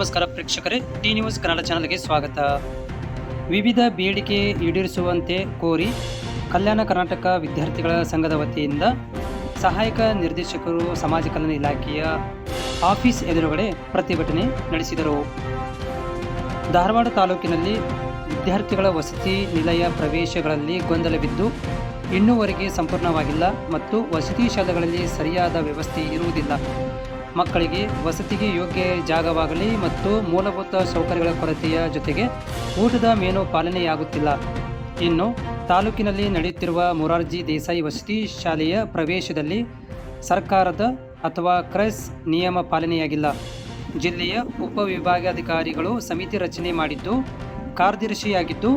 ವೀಕ್ಷಕರೇ T news Kannada ಚಾನಲ್ಗೆ ಸ್ವಾಗತ. ವಿವಿಧ ಬೇಡಿಕೆ ಈಡೇರಿಸುವಂತೆ ಕೋರಿ ಕಲ್ಯಾಣ ಕರ್ನಾಟಕ ವಿದ್ಯಾರ್ಥಿಗಳ ಸಂಘದ ವತಿಯಿಂದ ಸಹಾಯಕ ನಿರ್ದೇಶಕರು, ಸಮಾಜ ಕಲ್ಯಾಣ ಇಲಾಖೆಯ ಆಫೀಸ್ ಎದುರುಗಡೆ ಪ್ರತಿಭಟನೆ ನಡೆಸಿದರು. ಧಾರವಾಡ ತಾಲೂಕಿನಲ್ಲಿ ವಿದ್ಯಾರ್ಥಿಗಳ ವಸತಿ ನಿಲಯ ಪ್ರವೇಶಗಳಲ್ಲಿ ಗೊಂದಲವಿದ್ದು ಇನ್ನೂವರೆಗೆ ಸಂಪೂರ್ಣವಾಗಿಲ್ಲ ಮತ್ತು ವಸತಿ ಶಾಲೆಗಳಲ್ಲಿ ಸರಿಯಾದ ವ್ಯವಸ್ಥೆ ಇರುವುದಿಲ್ಲ. ಮಕ್ಕಳಿಗೆ ವಸತಿಗೆ ಯೋಗ್ಯ ಜಾಗವಾಗಲಿ ಮತ್ತು ಮೂಲಭೂತ ಸೌಕರ್ಯಗಳ ಕೊರತೆಯ ಜೊತೆಗೆ ಊಟದ ಮೇನು ಪಾಲನೆಯಾಗುತ್ತಿಲ್ಲ. ಇನ್ನು ತಾಲೂಕಿನಲ್ಲಿ ನಡೆಯುತ್ತಿರುವ ಮೊರಾರ್ಜಿ ದೇಸಾಯಿ ವಸತಿ ಶಾಲೆಯ ಪ್ರವೇಶದಲ್ಲಿ ಸರ್ಕಾರದ ಅಥವಾ ಕ್ರೈಸ್ ನಿಯಮ ಪಾಲನೆಯಾಗಿಲ್ಲ. ಜಿಲ್ಲೆಯ ಉಪವಿಭಾಗಾಧಿಕಾರಿಗಳು ಸಮಿತಿ ರಚನೆ ಮಾಡಿದ್ದು, ಕಾರ್ಯದರ್ಶಿಯಾಗಿದ್ದು,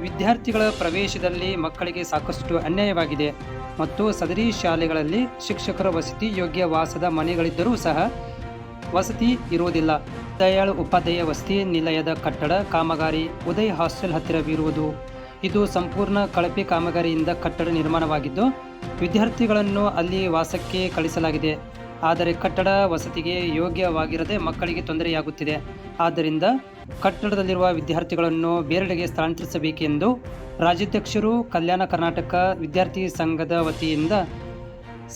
ವಿದ್ಯಾರ್ಥಿಗಳ ಪ್ರವೇಶದಲ್ಲಿ ಮಕ್ಕಳಿಗೆ ಸಾಕಷ್ಟು ಅನ್ಯಾಯವಾಗಿದೆ. ಮತ್ತು ಸದರಿ ಶಾಲೆಗಳಲ್ಲಿ ಶಿಕ್ಷಕರ ವಸತಿ ಯೋಗ್ಯ ವಾಸದ ಮನೆಗಳಿದ್ದರೂ ಸಹ ವಸತಿ ಇರುವುದಿಲ್ಲ. ದಯಾಳ್ ಉಪಾಧ್ಯಾಯ ವಸತಿ ನಿಲಯದ ಕಟ್ಟಡ, ಕಾಮಗಾರಿ, ಉದಯ್ ಹಾಸ್ಟೆಲ್ ಹತ್ತಿರವಿರುವುದು. ಇದು ಸಂಪೂರ್ಣ ಕಳಪೆ ಕಾಮಗಾರಿಯಿಂದ ಕಟ್ಟಡ ನಿರ್ಮಾಣವಾಗಿದ್ದು, ವಿದ್ಯಾರ್ಥಿಗಳನ್ನು ಅಲ್ಲಿ ವಾಸಕ್ಕೆ ಕಳಿಸಲಾಗಿದೆ. ಆದರೆ ಕಟ್ಟಡ ವಸತಿಗೆ ಯೋಗ್ಯವಾಗಿರದೆ ಮಕ್ಕಳಿಗೆ ತೊಂದರೆಯಾಗುತ್ತಿದೆ. ಆದ್ದರಿಂದ ಕಟ್ಟಡದಲ್ಲಿರುವ ವಿದ್ಯಾರ್ಥಿಗಳನ್ನು ಬೇರೆಡೆಗೆ ಸ್ಥಳಾಂತರಿಸಬೇಕೆಂದು ರಾಜ್ಯಾಧ್ಯಕ್ಷರು ಕಲ್ಯಾಣ ಕರ್ನಾಟಕ ವಿದ್ಯಾರ್ಥಿ ಸಂಘದ ವತಿಯಿಂದ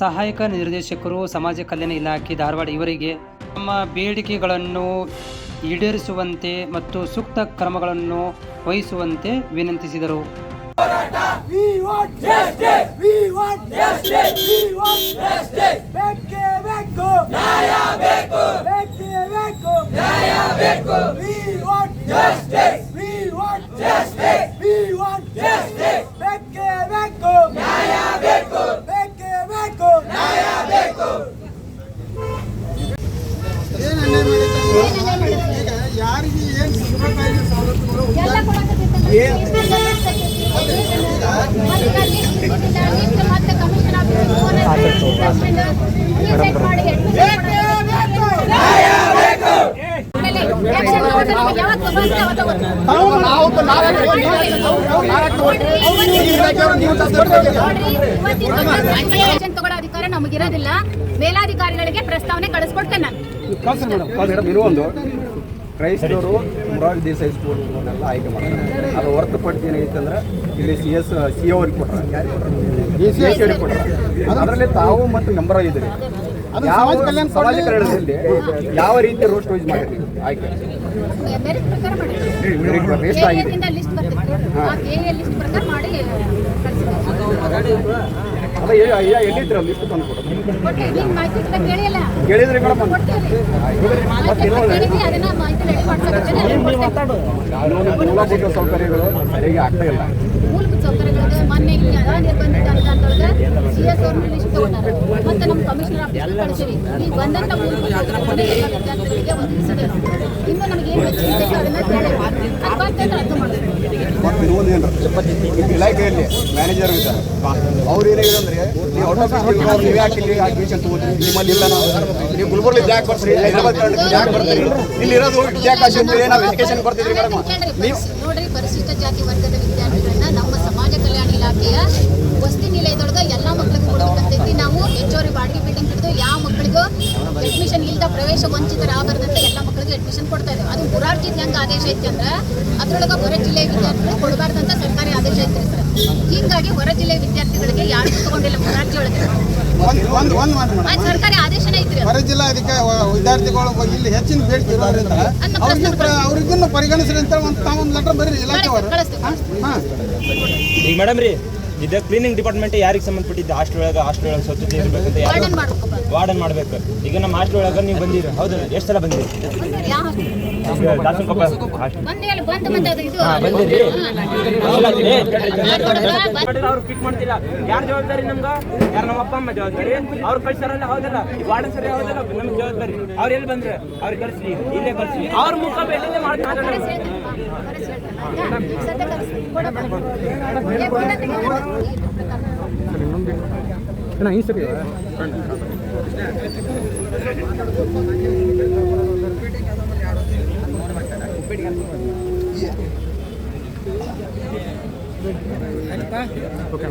ಸಹಾಯಕ ನಿರ್ದೇಶಕರು, ಸಮಾಜ ಕಲ್ಯಾಣ ಇಲಾಖೆ ಧಾರವಾಡ ಇವರಿಗೆ ತಮ್ಮ ಬೇಡಿಕೆಗಳನ್ನು ಈಡೇರಿಸುವಂತೆ ಮತ್ತು ಸೂಕ್ತ ಕ್ರಮಗಳನ್ನು ವಹಿಸುವಂತೆ ವಿನಂತಿಸಿದರು ಬೇಕು ನ್ಯಾಯ ಬೇಕು ಬೇಕೇ ಬೇಕು ನ್ಯಾಯ ಬೇಕು We want justice. We want justice. We want justice. ಬೇಕೇ ಬೇಕು ನ್ಯಾಯ ಬೇಕು ಬೇಕೇ ಬೇಕು ನ್ಯಾಯ ಬೇಕು ಏನ್ ಅನ್ಯಾಯ ಮಾಡಿದ್ದಾರೆ? ಯಾರಿಗೆ ಏನು ಸಿಗ್ಬೇಕಾಗಿ ಸವಲತ್ತುಗಳು ಎಲ್ಲ ಕೊಡಕತ್ತಿತ್ತಲ್ಲ. ಮತ್ತೆ ಮತ್ತೆ ಕಮಿಷನ್ ಆಫೀಸ್ ಫೋನ್ ತಗೊಳ್ಳೋ ಅಧಿಕಾರ ನಮಗಿರೋದಿಲ್ಲ ಮೇಲಾಧಿಕಾರಿಗಳಿಗೆ ಪ್ರಸ್ತಾವನೆ ಕಳಿಸ್ಕೊಡ್ತೇನೆ ನಾನು ಮೇಡಮ್ ಇನ್ನೊಂದು ಕ್ರೈಸ್ತವರು ಮುರಾರಿ ದೇಸಾಯಿ ಸ್ಕೂಲ್ಗಳನ್ನೆಲ್ಲ ಆಯ್ಕೆ ಮಾಡ್ತಾರೆ ಅದು ಹೊರತುಪಡಿಸಿ ಏನೈತೆ ಅಂದ್ರೆ ಇಲ್ಲಿ ಸಿ ಎಸ್ ಸಿ ಅವ್ರಿಗೆ ಕೊಟ್ಟರೆ ಸಿ ಎಸ್ ಕೊಟ್ಟರೆ ಅದರಲ್ಲಿ ತಾವು ಮತ್ತು ಮೆಂಬರ್ ಆಗಿದ್ದೀರಿ ಯಾವ ಸಮಾಜ ಕಲ್ಯಾಣದಲ್ಲಿ ಯಾವ ರೀತಿ ರೋಸ್ಟ್ ವೈಸ್ ಮಾಡಿರಿ ಆಯ್ಕೆ ಆಗಿದೆ. ಅಲ್ಲ ಎಲ್ಲಿದ್ರ ಲಿಸ್ಟ್ ತಂದು ಕೊಡು ಕೇಳಿದ್ರಿ ಮೇಡಮ್ ಮೂಲಭೂತ ಸೌಕರ್ಯಗಳು ಸರಿಯಾಗಿ ಆಗ್ತಾ ಇಲ್ಲ. ಮೂಲಭೂತ ಸೌಕರ್ಯಗಳು ಮೊನ್ನೆ ಇಲ್ಲಿ ಇಲಾಖೆಯಲ್ಲಿ ಮ್ಯಾನೇಜರ್ ಇದ್ದಾರೆ. ಅವ್ರು ಏನಾಗಿದೆ ಅಂದ್ರೆ ನೀವು ಔಟ್ ಆಫ್ ನೀವು ಯಾಕೆ ಇಲ್ಲಿ ಅಡ್ಮಿಷನ್ ತಗೋತೀರಿ. ನಿಮ್ಮಲ್ಲಿ ಇಲ್ಲ ನಾವು. ನೀವು ಗುಲ್ಬರ್ಗ ಯಾಕೆ ಬರ್ತೀರಿ ಹೈದರಾಬಾದ್ ಜಾಕ್ ಬರ್ತೀರಿ. ಇಲ್ಲಿ ಇರೋದು ಅಂತೇಳಿ ನಾವು ಎಜುಕೇಶನ್ ಬರ್ತಿದ್ರಿ ಮೇಡಮ್ ನೀವು ನೋಡ್ರಿ ಪರಿಶಿಷ್ಟ ಜಾತಿ ವರ್ಗದ ವಿದ್ಯಾರ್ಥಿಗಳನ್ನ ನಮ್ಮ ಸಮಾಜ ಕಲ್ಯಾಣ ಇಲಾಖೆಯ ವಸತಿ ನಿಲಯದೊಳಗೆ ಎಲ್ಲ ಮಕ್ಕಳಿಗೂ ಕೊಡ್ಬೇಕಂತೈತಿ ನಾವು ಹೆಚ್ಚುವರಿ ಬಾಡಿಗೆ ಬಿಲ್ಡಿಂಗ್ ಹಿಡಿದು ಯಾವ ಮಕ್ಕಳಿಗೂ ಅಡ್ಮಿಷನ್ ಇಲ್ದ ಪ್ರವೇಶ ವಂಚಿತರಾಗಬಾರ್ದಂತ ಎಲ್ಲ ಮಕ್ಕಳಿಗೆ ಅಡ್ಮಿಷನ್ ಕೊಡ್ತಾ ಹೆಂಗ್ ಆದೇಶ ಐತಿ ಅಂದ್ರೆ ಅದ್ರೊಳಗೆ ಹೊರ ಜಿಲ್ಲೆಯ ವಿದ್ಯಾರ್ಥಿಗಳು ಕೊಡಬಾರ್ದಂತ ಸರ್ಕಾರಿ ಆದೇಶ ಐತಿ ಸರ್. ಹೀಗಾಗಿ ಹೊರ ಜಿಲ್ಲೆಯ ವಿದ್ಯಾರ್ಥಿಗಳಿಗೆ ಯಾರು ತಗೊಂಡಿಲ್ಲ ಮುರಾರ್ಜಿ ಒಳಗೆ. ಸರ್ಕಾರಿ ಆದೇಶನೇ ಐತ್ರಿ ಅದು. ಹೊರ ಜಿಲ್ಲಾಧಿಕಾರಿ ವಿದ್ಯಾರ್ಥಿಗಳು ಇಲ್ಲಿ ಹೆಚ್ಚಿನ ಬೇಡಿಕೆ ಇರೋದ್ರಿಂದ ಅವ್ರಿಗೂ ಪರಿಗಣಿಸ್ರಿ ಅಂತ ಒಂದು ತಾವೊಂದು ಲೆಟರ್ ಬರೀರಿ. ಹಾ? ಈಗ ಮೇಡಮ್ ರೀ ಇದು ಕ್ಲೀನಿಂಗ್ ಡಿಪಾರ್ಟ್ಮೆಂಟ್ ಯಾರಿಗೆ ಸಂಬಂಧಪಟ್ಟಿದ್ದು? ಹಾಸ್ಟೆಲ್ ಒಳಗೆ ಹಾಸ್ಟೆಲ್ ಒಳಗೆ ಸ್ವಚ್ಛತೆ ಇರಬೇಕಂತ ಯಾರು ವಾರ್ಡನ್ ಮಾಡ್ಬೇಕು. ಈಗ ನಮ್ಮ ಹಾಸ್ಟೆಲ್ ಒಳಗೆ ನೀವು ಬಂದಿರಿ. ಹೌದಾ ಎಷ್ಟು ಸಲ ಬಂದಿರಿ? ಬಂದಿರಿ ಬಂದ್- ಅವ್ರು ಕಿಟ್ ಮಾಡ್ತಿಲ್ಲ. ಯಾರು ಜವಾಬ್ದಾರಿ ನಮ್ಗೆ? ಯಾರು ನಮ್ಮ ಅಪ್ಪ ಅಮ್ಮ ಜವಾಬ್ದಾರಿ? ಅವ್ರು ಕಳ್ಸಾರಲ್ಲ ಹೌದಲ್ಲ? ಈ ವಾರ್ಡನ್ ಸರಿ ಹೌದಲ್ಲ? ನಮ್ಗೆ ಜವಾಬ್ದಾರಿ. ಅವ್ರು ಎಲ್ಲಿ ಬಂದ್ರೆ? ಅವ್ರು ಕಳಿಸ್ಲಿ ಇಲ್ಲೇ ಕಳಿಸ್ಲಿ ಅವ್ರ ಮುಖ ಬೇಕಿದ್ರೆ ಮಾಡಿ ಮಾತಾಡೋಣ ಸದ್ಯ ಕಳಿಸ್ತೀನಿ. ಓಕೆ